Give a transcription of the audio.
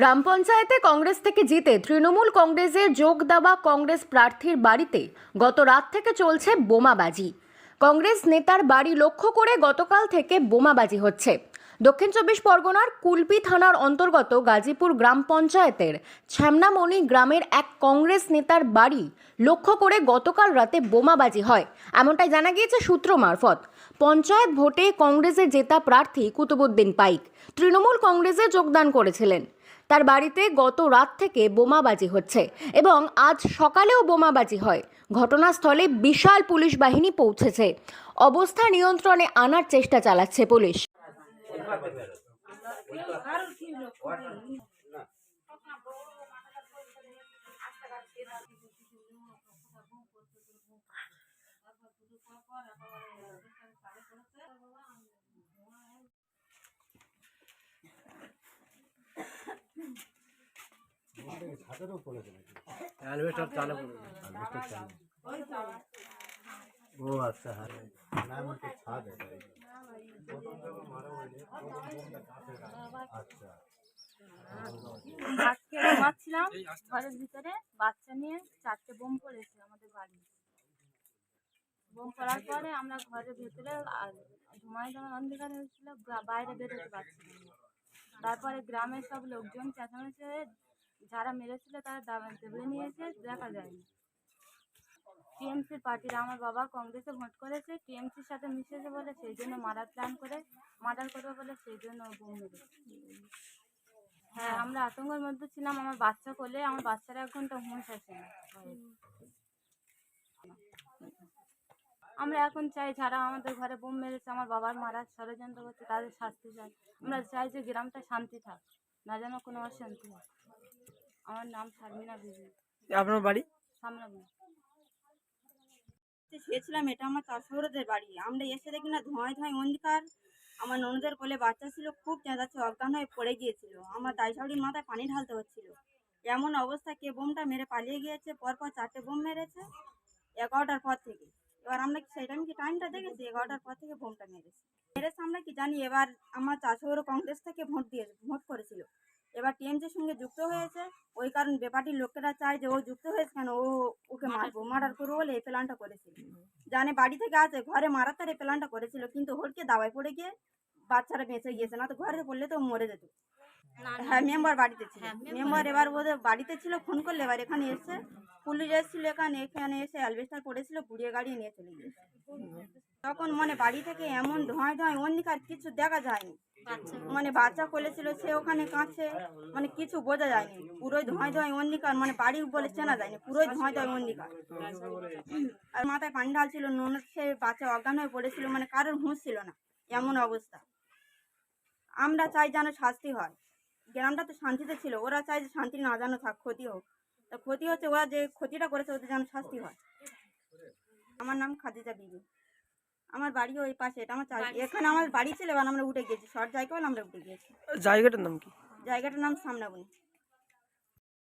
গ্রাম পঞ্চায়েতে কংগ্রেস থেকে জিতে তৃণমূল কংগ্রেসে যোগ দেওয়া কংগ্রেস প্রার্থীর বাড়িতে গত রাত থেকে চলছে বোমাবাজি। কংগ্রেস নেতার বাড়ি লক্ষ্য করে গতকাল থেকে বোমাবাজি হচ্ছে। দক্ষিণ চব্বিশ পরগনার কুলপি থানার অন্তর্গত গাজীপুর গ্রাম পঞ্চায়েতের ছ্যামনামণি গ্রামের এক কংগ্রেস নেতার বাড়ি লক্ষ্য করে গতকাল রাতে বোমাবাজি হয়। এমনটাই জানা গিয়েছে সূত্র মারফত। পঞ্চায়েত ভোটে কংগ্রেসের জেতা প্রার্থী কুতুবুদ্দিন পাইক। তৃণমূল কংগ্রেসে যোগদান করেছিলেন। তার বাড়িতে গত রাত থেকে বোমাবাজি হচ্ছে এবং আজ সকালেও বোমাবাজি হয়। ঘটনাস্থলে বিশাল পুলিশ বাহিনী পৌঁছেছে। অবস্থা নিয়ন্ত্রণে আনার চেষ্টা চালাচ্ছে পুলিশ। অ্যালবেস্টার চালে পড়ে ও আচ্ছা হ্যাঁ। আজকে ঘুমাচ্ছিলাম ঘরের ভিতরে বাচ্চা নিয়ে চারটে বোম পড়েছে আমাদের বাড়ি। বোম পড়ার পরে আমরা ঘরের ভেতরে আর ঘুমাই যখন অন্ধকার হয়েছিল বাইরে বেরোতে পারছিলাম তারপরে গ্রামের সব লোকজন চেঁচামেচে যারা মেরেছিল তারা দাবা- দেবড়ে নিয়েছে দেখা যায়নি। টিএমসির পার্টিরা আমার বাবা কংগ্রেসে ভোট করেছে, টিএমসির সাথে মিশেছে বলে সেই জন্য মারার প্ল্যান করে, মার্ডার করবে বলে সেই জন্য বোম মেরেছে। হ্যাঁ আমরা আতঙ্কের মধ্যে ছিলাম, আমার বাচ্চা কোলে, আমার বাচ্চার এক ঘণ্টা হুঁশ আসে না। আমরা এখন চাই যারা আমাদের ঘরে বোম মেরেছে, আমার বাবার মারার ষড়যন্ত্র করছে, তাদের শাস্তি চাই। আমরা চাই যে গ্রামটা শান্তি থাক। না যেন কোনো অশান্তি হয়। আমার নাম শারমিনা বিবি আপনার বাড়ি? সামলাবো। শুয়েছিলাম এটা আমার চাষবরদের বাড়ি। আমরা এসে দেখি না ধোঁয়ায় ধোঁয়ায় অন্ধকার। আমার ননদের কোলে বাচ্চা ছিল খুব চেঁচাচ্ছে অজ্ঞান হয়ে পড়ে গিয়েছিল। আমার দাইশাউড়ির মাথায় পানি ঢালতে হচ্ছিল। এমন অবস্থা কে বোমটা মেরে পালিয়ে গিয়েছে? পরপর চারটে বোম মেরেছে। এগারোটার পর থেকে। এবার আমরা সেই টাইম কি টাইমটা দেখেছি? এগারোটার পর থেকে বোমটা মেরেছে। মেরেছে আমরা কি জানি? এবার আমার চাষবড় কংগ্রেস থেকে ভোট দিয়ে ভোট করেছিল। এবার টিএমসির সঙ্গে যুক্ত হয়েছে। ওই কারণ বেপার্টির লোকেরা চায় যে ও যুক্ত হয়েছে কেন? ও ওকে মারবো মারার করব বলে এই প্ল্যানটা করেছিল। জানে বাড়ি থেকে আছে ঘরে মারার তার এই প্ল্যানটা করেছিল কিন্তু হলকে দাওয়ায় পড়ে গিয়ে বাচ্চারা বেঁচে গিয়েছে। না তো ঘরে পড়লে তো মরে যেত। হ্যাঁ মেম্বার বাড়িতে ছিল। মেম্বার এবার ওদের বাড়িতে ছিল ফোন করলে এবার এখানে এসে পুলিশ এসেছিল এখানে এখানে এসে অ্যালবেস্টার পড়েছিল ঘুরিয়ে গাড়িয়ে নিয়ে চলে গিয়েছে। তখন মানে বাড়ি থেকে এমন ধোঁয়ায় ধোঁয়ায় অন্ধকার কিছু দেখা যায়নি। মানে বাচ্চা কোলেছিল সে ওখানে কাঁদছে মানে কিছু বোঝা যায়নি। পুরোই ধোঁয়ায় ধোঁয়ায় অন্ধকার মানে বাড়ি বলে চেনা যায়নি পুরোই ধোঁয়ায় ধোঁয়ায় অন্যকার আর মাথায় পানি ঢালছিল নুন সে বাচ্চা অজ্ঞান হয়ে পড়েছিল মানে কারোর হুঁশ ছিল না এমন অবস্থা। আমরা চাই যেন শাস্তি হয়। গ্রামটা তো শান্তিতে ছিল ওরা চায় যে শান্তি না যেন থাক ক্ষতি হোক। তা ক্ষতি হচ্ছে ওরা যে ক্ষতিটা করেছে ওদের যেন শাস্তি হয়। আমার নাম খাদিজা বিবি। আমার বাড়ি ওই পাশে এটা আমার এখানে আমার বাড়ি ছিল এবার আমরা উঠে গেছি। শর্ট জায়গা বলে আমরা উঠে গেছি। জায়গাটার নাম কি? জায়গাটার নাম সামনাবনি।